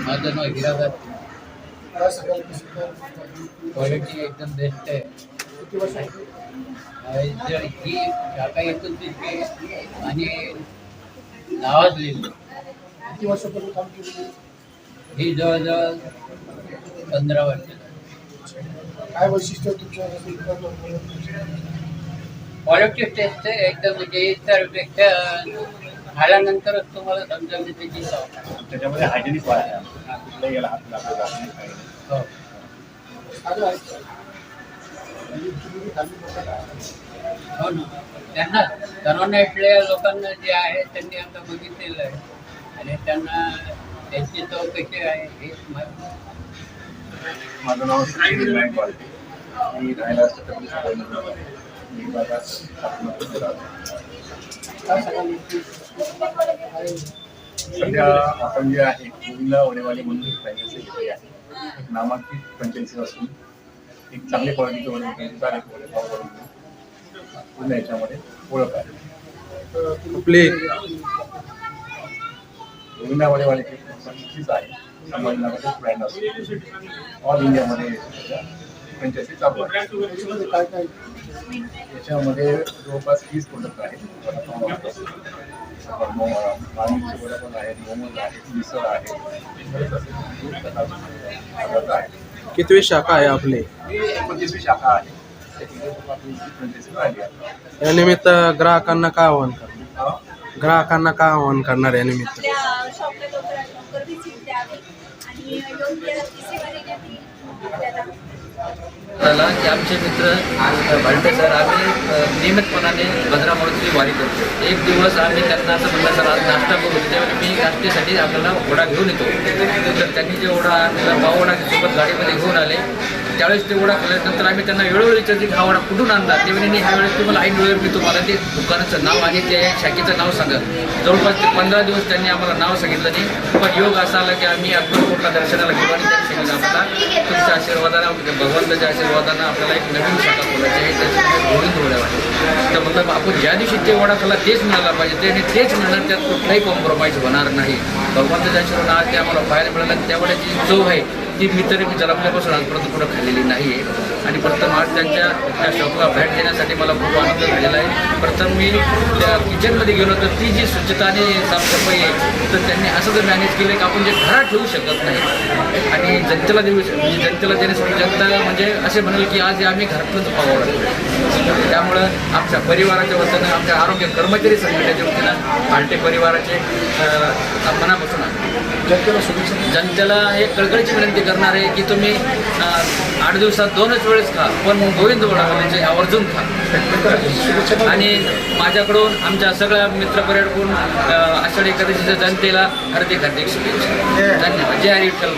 माझं नाव हिरागत क्वालिटी एकदम बेस्ट आहे आणि जर ही शाखा येतून तिथे आणि नावाच लिहिलं किती वर्षापूर्वी काम केलं ही जवळजवळ पंधरा वर्ष काय वैशिष्ट्य तुमच्या क्वालिटी टेस्ट आहे एकदम म्हणजे इतरपेक्षा खाल्यानंतरच तुम्हाला समजेल की त्याची. त्याच्यामध्ये हायजेनिक वाढ आहे कुठल्याही याला हात लागला जात नाही काही नाही. हो. हो ना त्यांना सर्वांना इथल्या लोकांना जे आहे त्यांनी आता बघितलेलं आहे आणि त्यांना त्यांची चव कशी आहे हे माझं नाव मी राहायला छत्रपती संभाजीनगर आहे. मी भागात आत्महत्या राहतो. सध्या आपण जे आहे गोविंदा वडेवाले म्हणून एक फ्रँचायझी घेतली आहे. एक नामांकित फ्रँचायझी असून एक चांगली क्वालिटीचे वडे चांगली क्वालिटी वडे पूर्ण याच्यामध्ये ओळख आहे. कुठले? गोविंदा वडेवालेची संस्थीच आहे. संभाजीनगरचे ब्रँड असून. ऑल इंडियामध्ये फ्रँचायझी चालू आहे त्याच्यामध्ये काय काय याच्यामध्ये जवळपास वीस प्रोडक्ट आहेत. पण मोमोज मिसळ आहे कितवी शाखा आहे आपली? एकोणतीसवी शाखा आहे. या निमित्त ग्राहकांना काय आव्हान करणार. ग्राहकांना काय आव्हान करणार या निमित्त? आणि योग्य आपल्याला. झाला की आमचे मित्र भालटे सर आम्ही नियमितपणाने भद्रा मारुतीची वारी करतो एक दिवस आम्ही त्यांना असं म्हणलं सर आज नाश्ता करू. त्यावेळी मी नाश्त्यासाठी आपल्याला ओढा घेऊन येतो. तर त्यांनी जे ओढा आणला ओढा सोबत गाडीमध्ये घेऊन आले. त्यावेळेस ते ओढा खाल्ल्यानंतर आम्ही त्यांना वेळोवेळी विचारते की हा ओढा कुठून आणला ते म्हणे ह्या वेळेस तुम्हाला ऐन वेळेवर मी तुम्हाला ते दुकानाचं नाव आणि ते शाखेचं नाव सांगा जवळपास ते पंधरा दिवस त्यांनी आम्हाला नाव सांगितलं नाही. पण योग असा आला की आम्ही अक्कलकोटला दर्शनाला गेलो आणि त्यांनी सांगितलं आम्हाला तुमच्या आशीर्वादानं भगवंताच्या आशीर्वादानं आपल्याला एक नवीन शाखा बोलायची आहे त्याच्यामध्ये गोविंद वड्या वाटते तर मतलब आपण ज्या दिवशी ते वडा खाल्ला तेच मिळाला पाहिजे. ते आणि तेच मिळणार त्यात कुठलाही कॉम्प्रोमाइज होणार नाही. भगवंताच्या आशीर्वाद आज ते आम्हाला पाहायला मिळालं त्यामुळे जी चव आहे. ती मी तरी मी जन्मल्यापासून आजपर्यंत कुठं खाल्लेली नाही आहे आणि प्रथम आज त्यांच्या त्या शॉपला भेट देण्यासाठी मला खूप आनंद झालेला आहे. प्रथम मी त्या किचनमध्ये गेलो तर ती जी स्वच्छता आणि साफसफाई आहे तर त्यांनी असं जर मॅनेज केलं की आपण जे घरात ठेवू शकत नाही आणि जनतेला देऊ म्हणजे जनतेला देण्यासाठी जनता म्हणजे असे म्हणेल की आज हे आम्ही घरातूनच पावलं. त्यामुळं आमच्या परिवाराच्या वतीनं आमच्या आरोग्य कर्मचारी संघटनेच्या वतीनं पार्टे परिवाराचे मनापासून जनतेला शुभेच्छा. जनतेला एक कळकळीची विनंती करणार आहे की तुम्ही आठ दिवसात दोनच वेळेस खा पण गोविंद वडा म्हणजे आवर्जून खा. आणि माझ्याकडून आमच्या सगळ्या मित्र पर्यटकून आषाढी एकादशीच्या जनतेला हार्दिक हार्दिक शुभेच्छा. धन्यवाद. जय हरी विठ्ठल